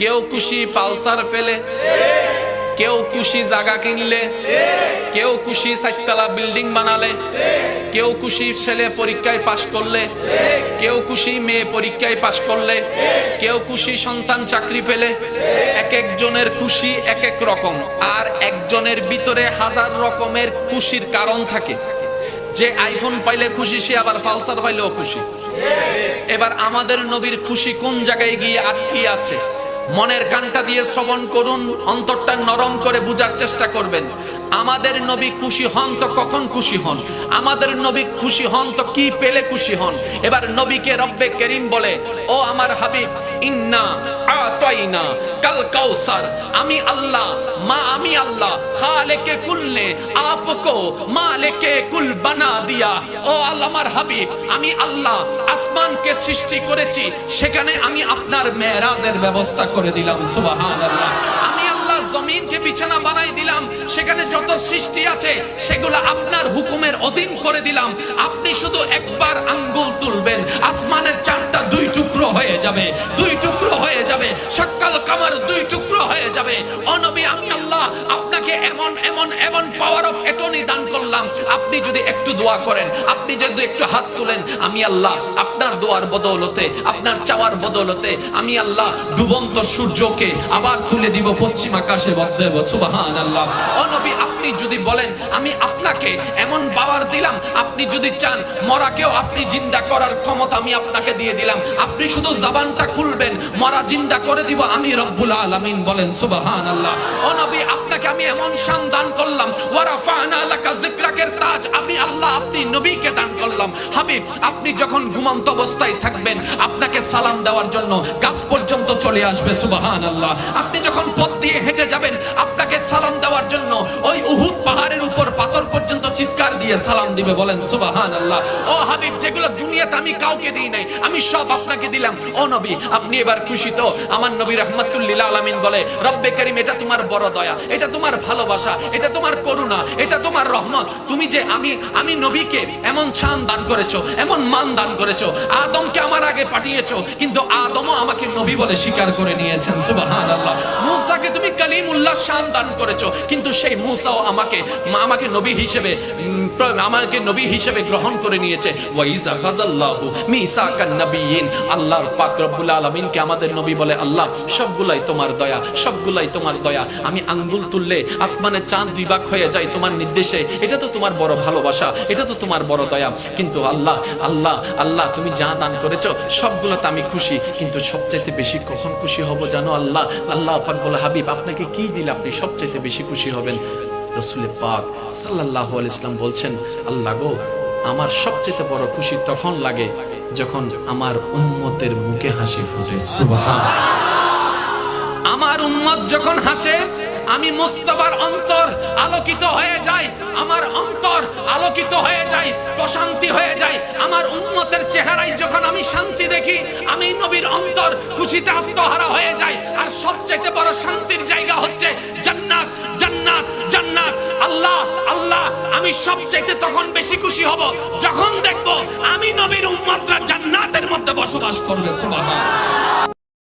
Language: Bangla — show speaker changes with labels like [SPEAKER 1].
[SPEAKER 1] কেউ খুশি পালসার পেলে, কেউ খুশি জাগা কিনলে, কেউ খুশি সাততলা বিল্ডিং বানালে, কেউ খুশি ছেলে পরীক্ষায় পাশ করলে, কেউ খুশি মেয়ে পরীক্ষায় পাশ করলে, কেউ খুশি সন্তান চাকরি পেলে, এক একজনের খুশি এক এক রকম। আর একজনের ভিতরে হাজার রকমের খুশির কারণ থাকে। যে আইফোন পাইলে খুশি, সে আবার পালসার পাইলেও খুশি। এবার আমাদের নবীর খুশি কোন জায়গায় গিয়ে আটকে আছে? মনের কানটা দিয়ে শ্রবণ করুন অন্তরটা নরম করে বুঝার চেষ্টা করবেন। আমাদের নবী খুশি হন তো কখন খুশি হন? আমাদের নবী খুশি হন তো কি পেলে খুশি হন? এবার নবীকে রব্বে করিম বলে, ও আমার হাবিব, ইন্না আতাইনা কাল কাউসার। আমি আল্লাহ, মা আমি আল্লাহ। খালেকে কুলনে আপকো, মালেকে কুল বানা দিয়া। ও আল্লাহ আমার হাবিব, আমি আল্লাহ, আসমানকে সৃষ্টি করেছি। সেখানে আমি আপনার মেরাজের ব্যবস্থা করে দিলাম, সুবহানাল্লাহ। আমি আল্লাহ জমিনকে বিছানা বানাই সেখানে যত সৃষ্টি আছে, সেগুলো আপনার হুকুমের অধীন করে দিলাম। আপনি শুধু একবার আঙ্গুল তুলবেন, আসমানের চাঁদটা দুই টুকরো হয়ে যাবে, দুই টুকরো হয়ে যাবে, সকাল কামার দুই টুকরো হয়ে যাবে। অনবী আমি আল্লাহ এমন এমন এমন পাওয়ার অফ অ্যাটর্নি দান করলাম। আপনি যদি একটু দোয়া করেন, আপনি যদি একটু হাত তুলেন, আমি আল্লাহ, আপনার দোয়ার বদৌলতে, আপনার চাওয়ার বদৌলতে, আমি আল্লাহ ডুবন্ত সূর্যকে আবার তুলে দিব পশ্চিম আকাশে। বদেব সুবাহান আল্লাহ অনবী আপনি যদি বলেন, আমি আপনাকে এমন পাওয়ার দিলাম, আপনি যদি চান মরাকেও আপনি জিন্দা করার ক্ষমতা আমি আপনাকে দিয়ে দিলাম। আপনি শুধু জবানটা খুলবেন, মরা জিন্দা করে দিব আমি রব্বুল আলামিন। বলেন সুবহান আল্লাহ ও নবী, আপনাকে আমি এমন শান দান করলাম, ওয়ারাফানা লাকা যিকরাকের তাজ। আমি আল্লাহ, আপনি নবীকে দান করলাম। হাবিব, আপনি যখন ঘুমন্ত অবস্থায় থাকবেন, আপনাকে সালাম দেওয়ার জন্য গাছ পর্যন্ত চলে আসবে সুবহান আল্লাহ আপনি যখন দিয়ে হেঁটে যাবেন। আপনাকে সালাম দেওয়ার জন্য ওই উহুদ পাহাড়ের উপর পাথর দিয়ে সালাম দিবে বলেন সুবাহান আল্লাহ ও হাবিব, যেগুলো দুনিয়াতে আমি কাউকে দিই নাই, আমি সব আপনাকে দিলাম। ও নবী, আপনি এবার খুশি তো? আমার নবী রহমতুল্লিল আলমিন বলে, রব্বে করিম, এটা তোমার বড় দয়া, এটা তোমার ভালোবাসা, এটা তোমার করুণা, এটা তোমার রহমত। তুমি যে আমি আমি নবীকে এমন শান দান করেছ, এমন মান দান করেছ, আদমকে আমার আগে পাঠিয়েছো, কিন্তু আদমও আমাকে নবী বলে স্বীকার করে নিয়েছেন সুবাহান আল্লাহ মুসাকে তুমি কালিমুল্লাহ শান দান করেছ, কিন্তু সেই মুসাও আমাকে আমাকে নবী হিসেবে আমাকে নবী হিসেবে গ্রহণ করে নিয়েছে। আল্লাহর পাক রব্বুল আলামিনকে আমাদের নবী বলে, আল্লাহ, সবগুলাই তোমার দয়া, সবগুলাই তোমার দয়া। আমি আঙ্গুল তুললে আসমানে চাঁদ দুই ভাগ হয়ে যায় তোমার নির্দেশে। এটা তো তোমার বড় ভালোবাসা, এটা তো তোমার বড় দয়া। কিন্তু আল্লাহ আল্লাহ আল্লাহ, তুমি যা দান করেছ, সবগুলোতে আমি খুশি। কিন্তু সবচাইতে বেশি কখন খুশি হব জানো আল্লাহ? আল্লাহ পাক বলে, হাবিব, আপনাকে কি দিলে আপনি সবচাইতে বেশি খুশি হবেন? রসুলের পাক সাল্লাহ আল ইসলাম বলছেন, আল্লাহ গো, আমার সবচেয়ে বড় খুশি তখন লাগে যখন আমার উম্মতের মুখে হাসি ফুটে। আমার উম্মত যখন হাসে, আমি মুস্তফার অন্তর আলোকিত হয়ে যায় আমার অন্তর আলোকিত হয়ে যায় প্রশান্তি হয়ে যায় আমার উম্মতের চেহারায় যখন আমি শান্তি দেখি, আমি নবীর অন্তর খুশিতে আত্মহারা হয়ে যায় আর সবচেয়ে বড় শান্তির জায়গা হচ্ছে জান্নাত। আল্লাহ, আমি সবচাইতে তখন বেশি খুশি হব যখন দেখব আমি নবীর উম্মতরা জান্নাতের মধ্যে বসবাস করবে সুবহান